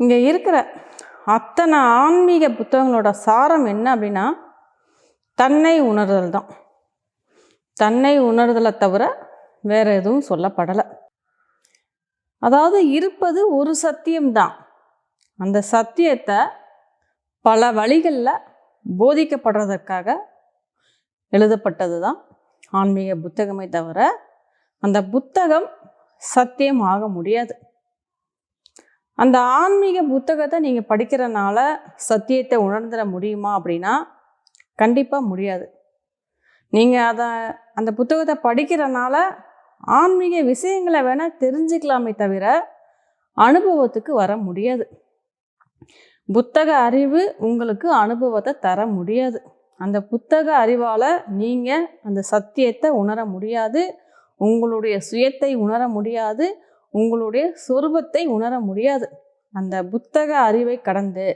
இங்கே இருக்கிற அத்தனை ஆன்மீக புத்தகங்களோட சாரம் என்ன அப்படின்னா தன்னை உணர்தல் தான். தன்னை உணர்தலை தவிர வேறு எதுவும் சொல்லப்படலை. அதாவது இருப்பது ஒரு சத்தியம்தான் அந்த சத்தியத்தை பல வழிகளில் போதிக்கப்படுறதற்காக எழுதப்பட்டது தான் ஆன்மீக புத்தகமே தவிர அந்த புத்தகம் சத்தியம் ஆக முடியாது. அந்த ஆன்மீக புத்தகத்தை நீங்கள் படிக்கிறனால சத்தியத்தை உணர்ந்துட முடியுமா அப்படின்னா கண்டிப்பாக முடியாது. நீங்கள் அதை அந்த புத்தகத்தை படிக்கிறனால ஆன்மீக விஷயங்களை வேணால் தெரிஞ்சுக்கலாமே தவிர அனுபவத்துக்கு வர முடியாது. புத்தக அறிவு உங்களுக்கு அனுபவத்தை தர முடியாது. அந்த புத்தக அறிவால் நீங்கள் அந்த சத்தியத்தை உணர முடியாது. உங்களுடைய சுயத்தை உணர முடியாது. உங்களுடைய சொரூபத்தை உணர முடியாது. அந்த புத்தக அறிவை கடந்து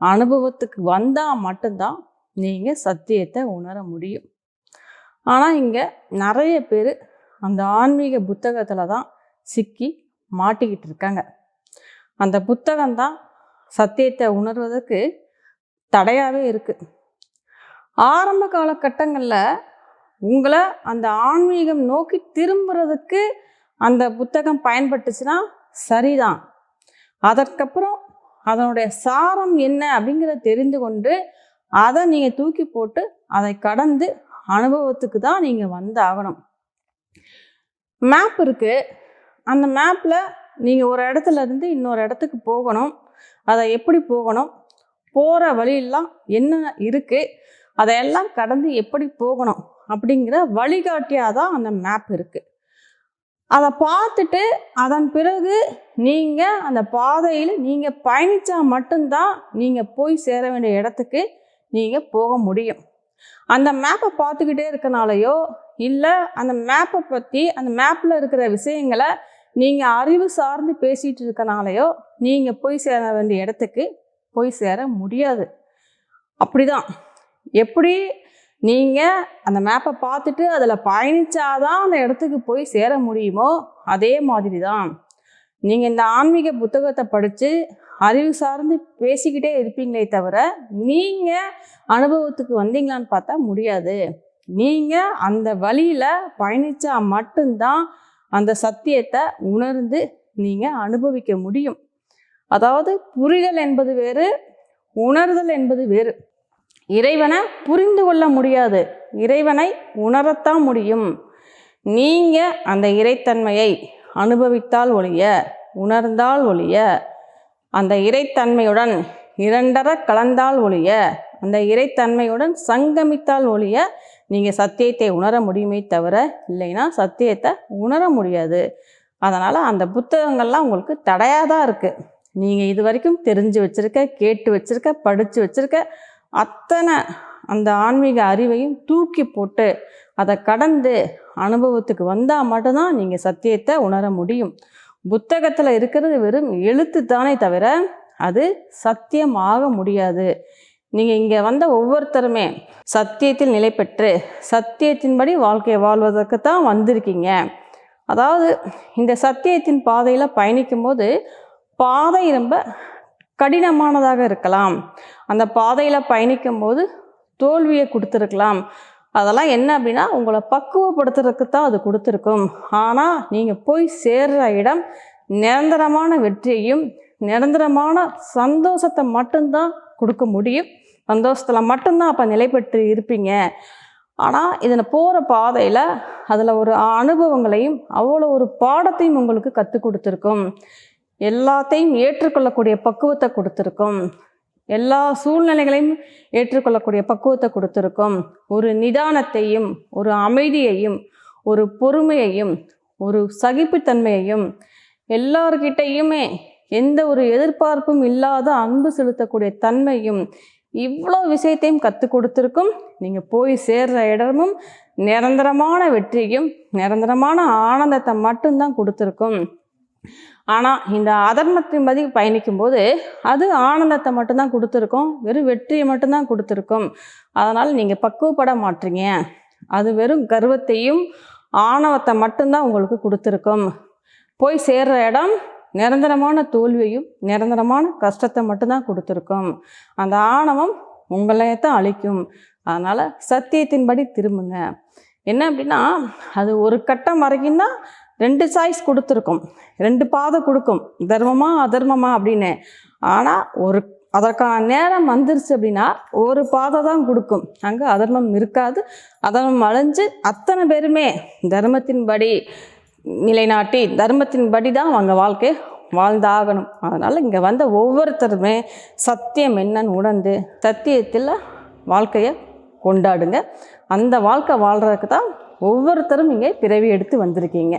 அனுபவத்துக்கு வந்தால் மட்டும்தான் நீங்கள் சத்தியத்தை உணர முடியும். ஆனால் இங்கே நிறைய பேர் அந்த ஆன்மீக புத்தகத்தில் தான் சிக்கி மாட்டிக்கிட்டு இருக்காங்க. அந்த புத்தகம்தான் சத்தியத்தை உணர்வதற்கு தடையாகவே இருக்குது ஆரம்ப காலகட்டங்களில் உங்களை அந்த ஆன்மீகம் நோக்கி திரும்புறதுக்கு அந்த புத்தகம் பயன்பட்டுச்சுன்னா சரிதான். அதற்கப்புறம் அதனுடைய சாரம் என்ன அப்படிங்கிறத தெரிந்து கொண்டு அதை நீங்கள் தூக்கி போட்டு அதை கடந்து அனுபவத்துக்கு தான் நீங்கள் வந்து ஆகணும் மேப் இருக்குது அந்த மேப்பில் நீங்கள் ஒரு இடத்துல இருந்து இன்னொரு இடத்துக்கு போகணும். அதை எப்படி போகணும்? போகிற வழியெல்லாம் என்ன இருக்குது அதையெல்லாம் கடந்து எப்படி போகணும்? அப்படிங்கிற வழிகாட்டியாக தான் அந்த மேப் இருக்குது அதை பார்த்துட்டு அதன் பிறகு நீங்கள் அந்த பாதையில் நீங்கள் பயணித்தா மட்டும்தான் நீங்கள் போய் சேர வேண்டிய இடத்துக்கு நீங்கள் போக முடியும். அந்த மேப்பை பார்த்துக்கிட்டே இருக்கனாலையோ இல்லை அந்த மேப்பை பற்றி அந்த மேப்பில் இருக்கிற விஷயங்களை நீங்கள் அறிவு சார்ந்து பேசிகிட்டு இருக்கனாலையோ நீங்கள் போய் சேர வேண்டிய இடத்துக்கு போய் சேர முடியாது. அப்படிதான். எப்படி நீங்கள் அந்த மேப்பை பார்த்துட்டு அதில் பயணிச்சாதான் அந்த இடத்துக்கு போய் சேர முடியுமோ? அதே மாதிரி தான் நீங்கள் இந்த ஆன்மீக புத்தகத்தை படித்து அறிவு சார்ந்து பேசிக்கிட்டே இருப்பீங்களே தவிர நீங்கள் அனுபவத்துக்கு வந்தீங்களான்னு பார்த்தா முடியாது. நீங்கள் அந்த வழியில் பயணித்தா மட்டும்தான் அந்த சத்தியத்தை உணர்ந்து நீங்கள் அனுபவிக்க முடியும். அதாவது புரிதல் என்பது வேறு உணர்தல் என்பது வேறு. இறைவனை புரிந்து கொள்ள முடியாது. இறைவனை உணரத்தான் முடியும். நீங்கள் அந்த இறைத்தன்மையை அனுபவித்தால் ஒழிய உணர்ந்தால் ஒழிய அந்த இறைத்தன்மையுடன் இரண்டர கலந்தால் ஒழிய அந்த இறைத்தன்மையுடன் சங்கமித்தால் ஒழிய நீங்கள் சத்தியத்தை உணர முடியுமே தவிர இல்லைன்னா சத்தியத்தை உணர முடியாது. அதனால் அந்த புத்தகங்கள்லாம் உங்களுக்கு தடையாக தான் இருக்குது நீங்கள் இது வரைக்கும் தெரிஞ்சு வச்சுருக்க கேட்டு வச்சுருக்க படித்து வச்சுருக்க அத்தனை அந்த ஆன்மீக அறிவையும் தூக்கி போட்டு அதை கடந்து அனுபவத்துக்கு வந்தால் மட்டும்தான் நீங்கள் சத்தியத்தை உணர முடியும். புத்தகத்தில் இருக்கிறது வெறும் எழுத்து தானே தவிர அது சத்தியம் ஆக முடியாது. நீங்கள் இங்கே வந்த ஒவ்வொருத்தருமே சத்தியத்தில் நிலை பெற்று சத்தியத்தின்படி வாழ்க்கையை வாழ்வதற்கு தான் வந்திருக்கீங்க. அதாவது இந்த சத்தியத்தின் பாதையில் பயணிக்கும்போது பாதை ரொம்ப கடினமானதாக இருக்கலாம். அந்த பாதையில் பயணிக்கும்போது தோல்வியை கொடுத்துருக்கலாம். அதெல்லாம் என்ன அப்படின்னா உங்களை பக்குவப்படுத்துறதுக்கு தான் அது கொடுத்துருக்கும். ஆனால் நீங்கள் போய் சேர்ற இடம் நிரந்தரமான வெற்றியையும் நிரந்தரமான சந்தோஷத்தை மட்டும்தான் கொடுக்க முடியும். சந்தோஷத்தில் மட்டும்தான் அப்போ நிலை பெற்று இருப்பீங்க. ஆனால் இதில் போகிற பாதையில் அதில் ஒரு அனுபவங்களையும் அவ்வளோ ஒரு பாடத்தையும் உங்களுக்கு கற்றுக் கொடுத்துருக்கும். எல்லாத்தையும் ஏற்றுக்கொள்ளக்கூடிய பக்குவத்தை கொடுத்துருக்கும். எல்லா சூழ்நிலைகளையும் ஏற்றுக்கொள்ளக்கூடிய பக்குவத்தை கொடுத்துருக்கும். ஒரு நிதானத்தையும் ஒரு அமைதியையும் ஒரு பொறுமையையும் ஒரு சகிப்புத்தன்மையையும் எல்லார்கிட்டையுமே எந்த ஒரு எதிர்பார்ப்பும் இல்லாத அன்பு செலுத்தக்கூடிய தன்மையும் இவ்வளோ விஷயத்தையும் கற்றுக் கொடுத்துருக்கும். நீங்கள் போய் சேர்ற இடமும் நிரந்தரமான வெற்றியும் நிரந்தரமான ஆனந்தத்தை மட்டும்தான் கொடுத்துருக்கும். ஆனால் இந்த அதர்மத்தின் பதி பயணிக்கும்போது அது ஆனந்தத்தை மட்டும்தான் கொடுத்துருக்கோம் வெறும் வெற்றியை மட்டும்தான் கொடுத்துருக்கோம். அதனால் நீங்கள் பக்குவப்பட மாட்டீங்க. அது வெறும் கர்வத்தையும் ஆணவத்தை மட்டும்தான் உங்களுக்கு கொடுத்துருக்கும். போய் சேர்ற இடம் நிரந்தரமான தோல்வியையும் நிரந்தரமான கஷ்டத்தை மட்டும்தான் கொடுத்துருக்கும். அந்த ஆணவம் உங்களையே தான் அழிக்கும். அதனால் சத்தியத்தின்படி திரும்புங்க. என்ன அப்படின்னா அது ஒரு கட்டம் வரைக்கும் தான் ரெண்டு சாய்ஸ் கொடுத்துருக்கோம். ரெண்டு பாதை கொடுக்கும். தர்மமா அதர்மமா அப்படின்னு. ஆனால் ஒரு அதற்கான நேரம் வந்துருச்சு அப்படின்னா ஒரு பாதை தான் கொடுக்கும். அங்கே அதர்மம் இருக்காது. அதர்மம் அழிஞ்சு அத்தனை பேருமே தர்மத்தின்படி நிலைநாட்டி தர்மத்தின்படி தான் அவங்க வாழ்க்கை வாழ்ந்தாகணும். அதனால் இங்கே வந்த ஒவ்வொருத்தருமே சத்தியம் என்னன்னு உணர்ந்து சத்தியத்தில் வாழ்க்கையை கொண்டாடுங்க. அந்த வாழ்க்கை வாழ்கிறதுக்கு தான் ஒவ்வொருத்தரும் இங்கே பிறவி எடுத்து வந்திருக்கீங்க.